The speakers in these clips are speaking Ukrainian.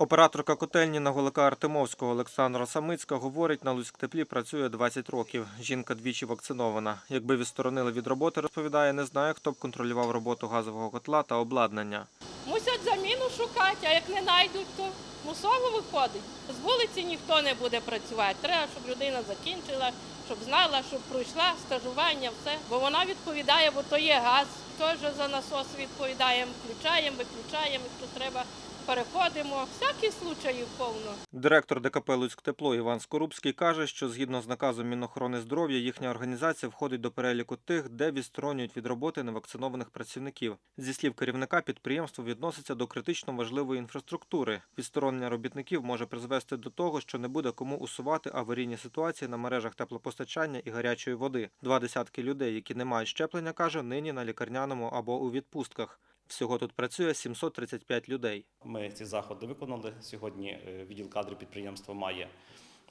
Операторка котельні на Голика Артемовського Олександра Самицька говорить, на Луцьктеплі працює 20 років. Жінка двічі вакцинована. Якби відсторонили від роботи, розповідає, не знає, хто б контролював роботу газового котла та обладнання. Мусять заміну шукати, а як не знайдуть, то мусово виходить. З вулиці ніхто не буде працювати. Треба, щоб людина закінчила, щоб знала, щоб пройшла стажування, все. Бо вона відповідає, бо то є газ. Теж за насос відповідаємо, включаємо, виключаємо, якщо треба, переходимо. Всякі случаї повно. Директор ДКП Луцьктепло Іван Скорубський каже, що згідно з наказом Мінохорони здоров'я їхня організація входить до переліку тих, де відсторонюють від роботи невакцинованих працівників. Зі слів керівника, підприємство відноситься до критично важливої інфраструктури. Відсторонення робітників може призвести до того, що не буде кому усувати аварійні ситуації на мережах теплопостачання і гарячої води. Два десятки людей, які не мають щеплення, каже, нині на лікарняному або у відпустках. Всього тут працює 735 людей. Ми ці заходи виконали. Сьогодні е, відділ кадрів підприємства має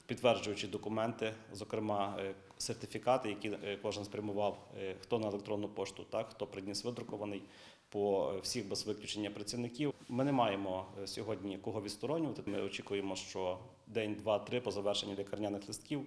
підтверджуючі документи, зокрема е, сертифікати, які е, кожен спрямував, хто на електронну пошту, так хто приніс видрукований по всіх без виключення працівників. Ми не маємо сьогодні кого відсторонювати. Ми очікуємо, що день, два, три по завершенні лікарняних листків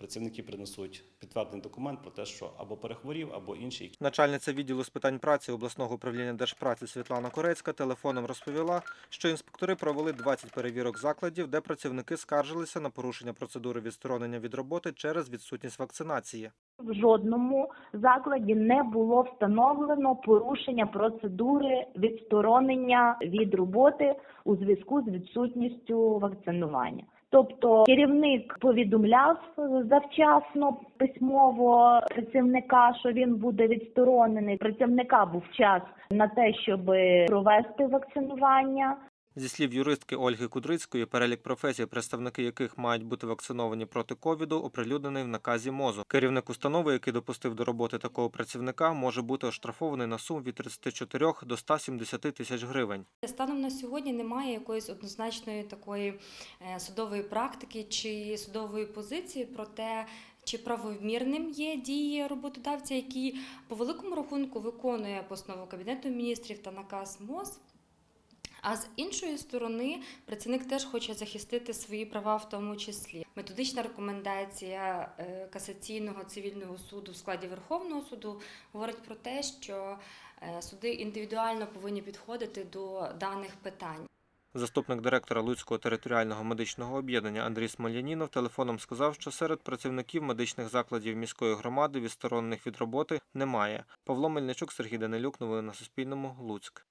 працівники принесуть підтверджений документ про те, що або перехворів, або інший Начальниця відділу з питань праці обласного управління Держпраці Світлана Корецька телефоном розповіла, що інспектори провели 20 перевірок закладів, де працівники скаржилися на порушення процедури відсторонення від роботи через відсутність вакцинації. В жодному закладі не було встановлено порушення процедури відсторонення від роботи у зв'язку з відсутністю вакцинування. Тобто керівник повідомляв завчасно письмово працівника, що він буде відсторонений. Працівника був час на те, щоб провести вакцинування. Зі слів юристки Ольги Кудрицької, перелік професій, представники яких мають бути вакциновані проти ковіду, оприлюднений в наказі МОЗу. Керівник установи, який допустив до роботи такого працівника, може бути оштрафований на суму від 34 до 170 тисяч гривень. Станом на сьогодні немає якоїсь однозначної такої е, судової практики чи судової позиції про те, чи правомірним є дії роботодавця, який по великому рахунку виконує постанову Кабінету міністрів та наказ МОЗ. А з іншої сторони, працівник теж хоче захистити свої права, в тому числі. Методична рекомендація е, касаційного цивільного суду в складі Верховного суду говорить про те, що е, суди індивідуально повинні підходити до даних питань. Заступник директора Луцького територіального медичного об'єднання Андрій Смолянінов телефоном сказав, що серед працівників медичних закладів міської громади відсторонених від роботи немає. Павло Мельничук, Сергій Данилюк. Новини на Суспільному. Луцьк.